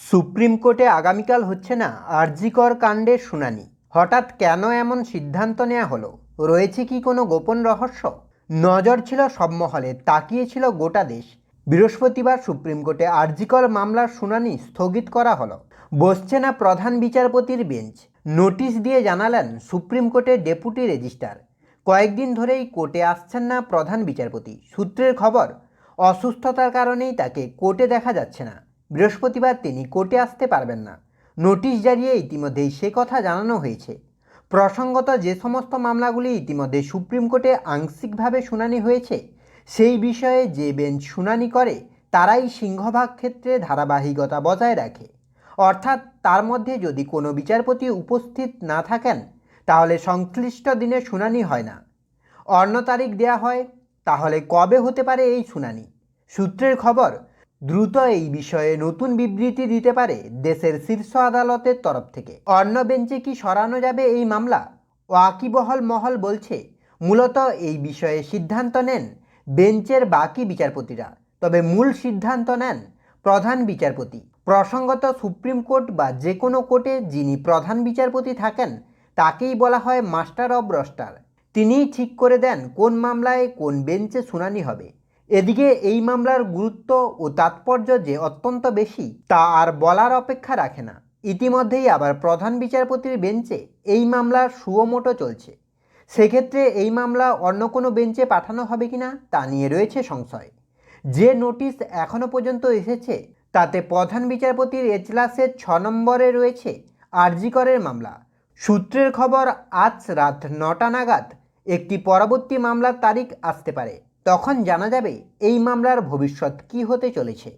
Supreme কোর্টে আগামীকাল হচ্ছে না আরজিকর কাণ্ডের শুনানি। হঠাৎ কেন এমন সিদ্ধান্ত নেওয়া হলো? রয়েছে কি কোনো গোপন রহস্য? নজর ছিল সব মহলে তাকিয়েছিল গোটা দেশ। বৃহস্পতিবার সুপ্রিম কোর্টে আরজিকর মামলার শুনানি স্থগিত করা হলো। বসছে না প্রধান বিচারপতির বেঞ্চ। নোটিশ দিয়ে জানালেন সুপ্রিম কোর্টের ডেপুটি রেজিস্ট্রার। কয়েকদিন ধরেই কোর্টে আসছেন না প্রধান বিচারপতি। সূত্রের খবর, অসুস্থতার কারণেই তাকে কোর্টে দেখা যাচ্ছে না। বৃহস্পতিবার তিনি কোর্টে আসতে পারবেন না। নোটিশ জারিয়ে ইতিমধ্যেই সে কথা জানানো হয়েছে। প্রসঙ্গত যে সমস্ত মামলাগুলি ইতিমধ্যে সুপ্রিম কোর্টে আংশিকভাবে শুনানি হয়েছে, সেই বিষয়ে যে বেঞ্চ শুনানি করে, তারাই সিংহভাগ ক্ষেত্রে ধারাবাহিকতা বজায় রাখে। অর্থাৎ তার মধ্যে যদি কোনো বিচারপতি উপস্থিত না থাকেন, তাহলে সংশ্লিষ্ট দিনে শুনানি হয় না। অন্য তারিখ দেয়া হয়, তাহলে কবে হতে পারে এই শুনানি? সূত্রের খবর দ্রুত এই বিষয়ে নতুন বিবৃতি দিতে পারে দেশের শীর্ষ আদালতের তরফ থেকে। অন্য বেঞ্চে কি সরানো যাবে এই মামলা? ওয়াকিবহল মহল বলছে, মূলত এই বিষয়ে সিদ্ধান্ত নেন বেঞ্চের বাকি বিচারপতিরা। তবে মূল সিদ্ধান্ত নেন প্রধান বিচারপতি। প্রসঙ্গত সুপ্রিম কোর্ট বা যে কোনো কোর্টে যিনি প্রধান বিচারপতি থাকেন, তাকেই বলা হয় মাস্টার অব রস্টার। তিনিই ঠিক করে দেন কোন মামলায় কোন বেঞ্চে শুনানি হবে। এদিকে এই মামলার গুরুত্ব ও তাৎপর্য যে অত্যন্ত বেশি, তা আর বলার অপেক্ষা রাখে না। ইতিমধ্যেই আবার প্রধান বিচারপতির বেঞ্চে এই মামলার সুয়োমোটো চলছে। সেক্ষেত্রে এই মামলা অন্য কোনো বেঞ্চে পাঠানো হবে কিনা, তা নিয়ে রয়েছে সংশয়। যে নোটিশ এখনও পর্যন্ত এসেছে, তাতে প্রধান বিচারপতির এজলাসের ছ নম্বরে রয়েছে আরজিকরের মামলা। সূত্রের খবর, আজ রাত নটা নাগাদ একটি পরবর্তী মামলার তারিখ আসতে পারে। তখন জানা যাবে এই মামলার ভবিষ্যৎ কী হতে চলেছে।